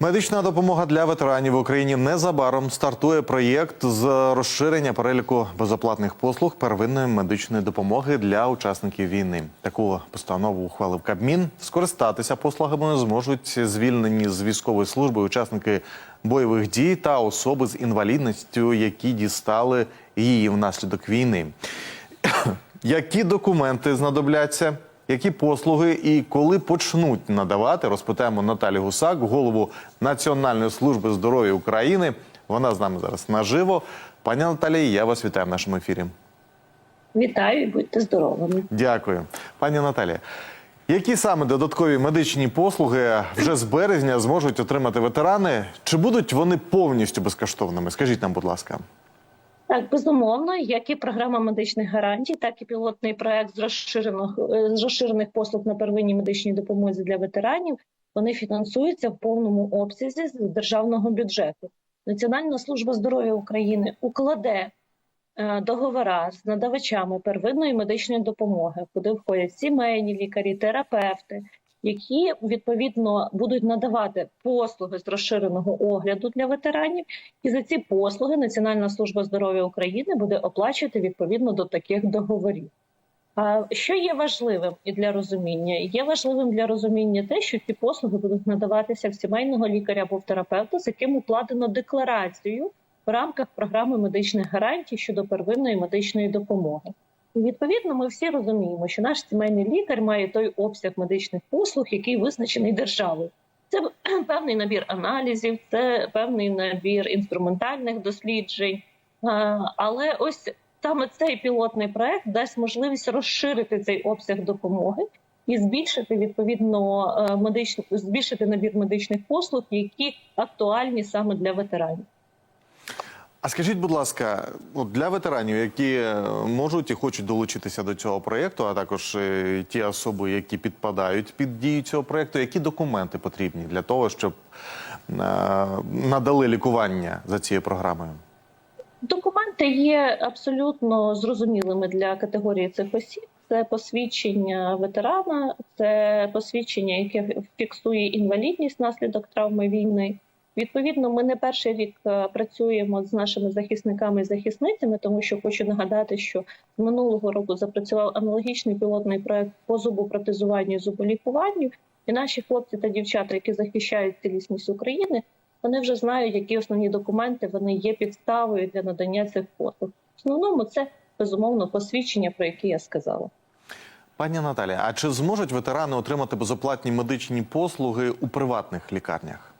Медична допомога для ветеранів в Україні незабаром стартує проєкт з розширення переліку безоплатних послуг первинної медичної допомоги для учасників війни. Таку постанову ухвалив Кабмін. Скористатися послугами зможуть звільнені з військової служби учасники бойових дій та особи з інвалідністю, які дістали її внаслідок війни. Які документи знадобляться? Які послуги і коли почнуть надавати, розпитаємо Наталі Гусак, голову Національної служби здоров'я України. Вона з нами зараз наживо. Пані Наталі, я вас вітаю в нашому ефірі. Вітаю і будьте здоровими. Дякую, пані Наталі. Які саме додаткові медичні послуги вже з березня зможуть отримати ветерани? Чи будуть вони повністю безкоштовними? Скажіть нам, будь ласка. Так, безумовно, як і програма медичних гарантій, так і пілотний проект з розширених з розширених послуг на первинній медичній допомозі для ветеранів. Вони фінансуються в повному обсязі з державного бюджету. Національна служба здоров'я України укладе е, договора з надавачами первинної медичної допомоги, куди входять сімейні лікарі, терапевти, які відповідно будуть надавати послуги з розширеного огляду для ветеранів, і за ці послуги Національна служба здоров'я України буде оплачувати відповідно до таких договорів. Що є важливим і для розуміння? Є важливим для розуміння те, що ці послуги будуть надаватися в сімейного лікаря або в терапевта, з яким укладено декларацію в рамках програми медичних гарантій щодо первинної медичної допомоги. Відповідно, ми всі розуміємо, що наш сімейний лікар має той обсяг медичних послуг, який визначений державою. Це певний набір аналізів, це певний набір інструментальних досліджень. Але ось саме цей пілотний проект дасть можливість розширити цей обсяг допомоги і збільшити відповідно е, медичну збільшити набір медичних послуг, які актуальні саме для ветеранів. А скажіть, будь ласка, для ветеранів, які е, можуть і хочуть долучитися до цього проєкту, а також е, ті особи, які підпадають під дію цього проєкту, які документи потрібні для того, щоб е, надали лікування за цією програмою? Документи є абсолютно зрозумілими для категорії цих осіб. Це посвідчення ветерана, це посвідчення, яке фіксує інвалідність внаслідок травми війни. Відповідно, ми не перший рік е, працюємо з нашими захисниками і захисницями, тому що хочу нагадати, що з минулого року запрацював аналогічний пілотний проект по зубопротезуванню і зуболікуванню. І наші хлопці та дівчата, які захищають цілісність України, вони вже знають, які основні документи вони є підставою для надання цих послуг. В основному це безумовно посвідчення, про які я сказала. Пані Наталі, а чи зможуть ветерани отримати безоплатні медичні послуги у приватних лікарнях?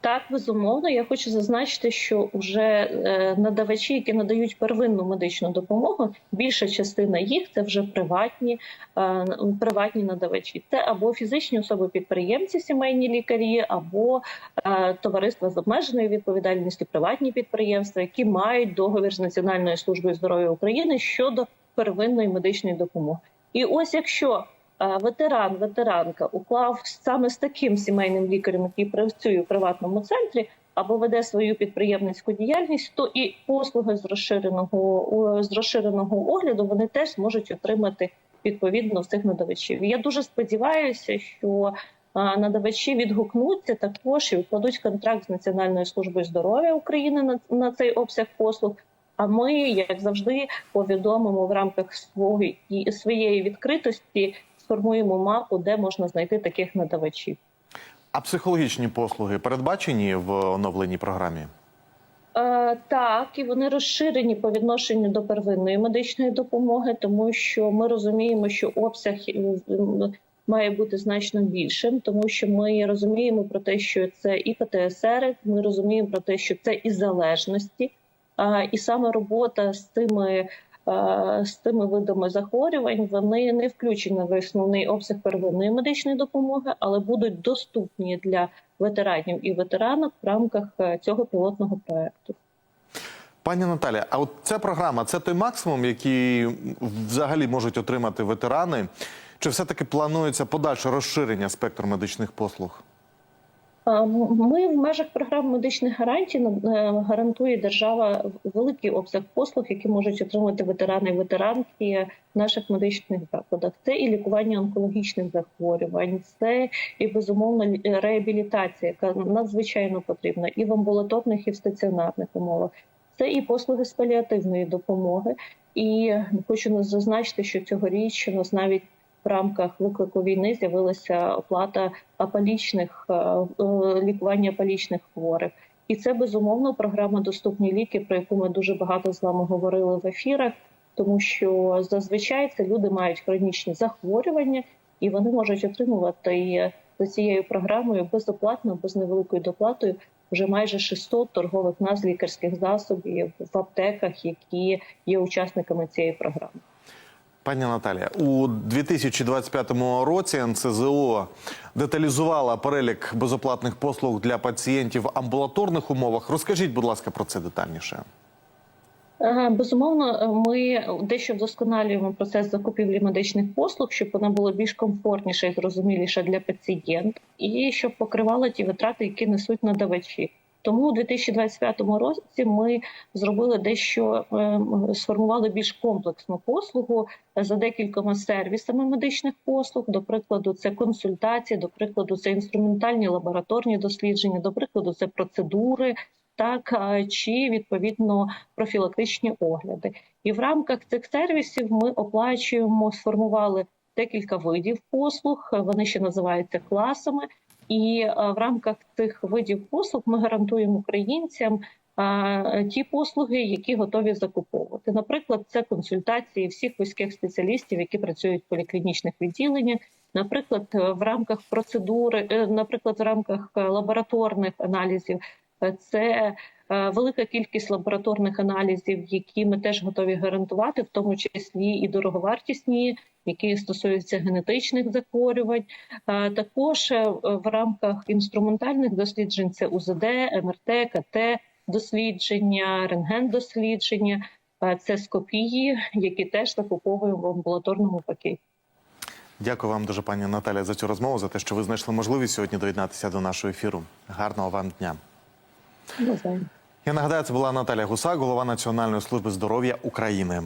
Так, безумовно, я хочу зазначити, що вже е, надавачі, які надають первинну медичну допомогу, більша частина їх це вже приватні е, приватні надавачі. Це або фізичні особи-підприємці, сімейні лікарі, або е, товариства з обмеженою відповідальністю, приватні підприємства, які мають договір з Національною службою здоров'я України щодо первинної медичної допомоги. І ось якщо ветеран, ветеранка уклав саме з таким сімейним лікарем, який працює в приватному центрі, або веде свою підприємницьку діяльність, то і послуги з розширеного з розширеного огляду вони теж зможуть отримати відповідно цих надавачів. Я дуже сподіваюся, що надавачі відгукнуться також і укладуть контракт з Національною службою здоров'я України на, на цей обсяг послуг. А ми, як завжди, повідомимо в рамках своєї своєї відкритості сформуємо мапу, де можна знайти таких надавачів. А психологічні послуги передбачені в оновленій програмі? Е, так, і вони розширені по відношенню до первинної медичної допомоги, тому що ми розуміємо, що обсяг має бути значно більшим, тому що ми розуміємо про те, що це і ПТСР, ми розуміємо про те, що це і залежності, і саме робота з цими з тими видами захворювань вони не включені в основний обсяг первинної медичної допомоги, але будуть доступні для ветеранів і ветеранок в рамках е, цього пілотного проекту. Пані Наталі, а от ця програма це той максимум, який взагалі можуть отримати ветерани? Чи все таки планується подальше розширення спектру медичних послуг? Ми в межах програм медичних гарантій е, гарантує держава великий обсяг послуг, які можуть отримати ветерани і ветеранки в наших медичних закладах. Це і лікування онкологічних захворювань, це і безумовно реабілітація, яка надзвичайно потрібна і в амбулаторних, і в стаціонарних умовах. Це і послуги з паліативної допомоги. І хочу зазначити, що цьогоріч у нас навіть в рамках виклику війни з'явилася оплата апалічних е, е, лікування апалічних хворих. І це безумовно програма Доступні ліки, про яку ми дуже багато з вами говорили в ефірах, тому що зазвичай це люди мають хронічні захворювання, і вони можуть отримувати за цією програмою безоплатно, без невеликою доплатою вже майже 600 торгових назв лікарських засобів в аптеках, які є учасниками цієї програми. Пані Наталія, у 2025 році НСЗО деталізувала перелік безоплатних послуг для пацієнтів в амбулаторних умовах. Розкажіть, будь ласка, про це детальніше. Е, Безумовно, ми дещо вдосконалюємо процес закупівлі медичних послуг, щоб вона була більш комфортніша і зрозуміліша для пацієнта, і щоб покривала ті витрати, які несуть надавачі. Тому у 2025 році ми зробили дещо е, сформували більш комплексну послугу за декількома сервісами медичних послуг. До прикладу, це консультації, до прикладу, це інструментальні лабораторні дослідження, до прикладу, це процедури. Так чи відповідно профілактичні огляди, і в рамках цих сервісів ми оплачуємо, сформували декілька видів послуг. Вони ще називаються класами. І в рамках цих видів послуг ми гарантуємо українцям ті послуги, які готові закуповувати. Наприклад, це консультації всіх вузьких спеціалістів, які працюють в поліклінічних відділеннях. Наприклад, е, в рамках процедури, е, наприклад, в рамках е, лабораторних аналізів, е, це е, велика кількість лабораторних аналізів, які ми теж готові гарантувати, в тому числі і дороговартісні, які стосуються генетичних захворювань. Е, Також е, в рамках інструментальних досліджень це УЗД, МРТ, КТ дослідження, рентген-дослідження, е, це скопії, які теж закуповуємо в амбулаторному пакеті. Дякую вам дуже, пані Наталія, за цю розмову, за те, що ви знайшли можливість сьогодні доєднатися до нашого ефіру. Гарного вам дня. Знаю. Я нагадаю, це була Наталя Гусак, голова Національної служби здоров'я України.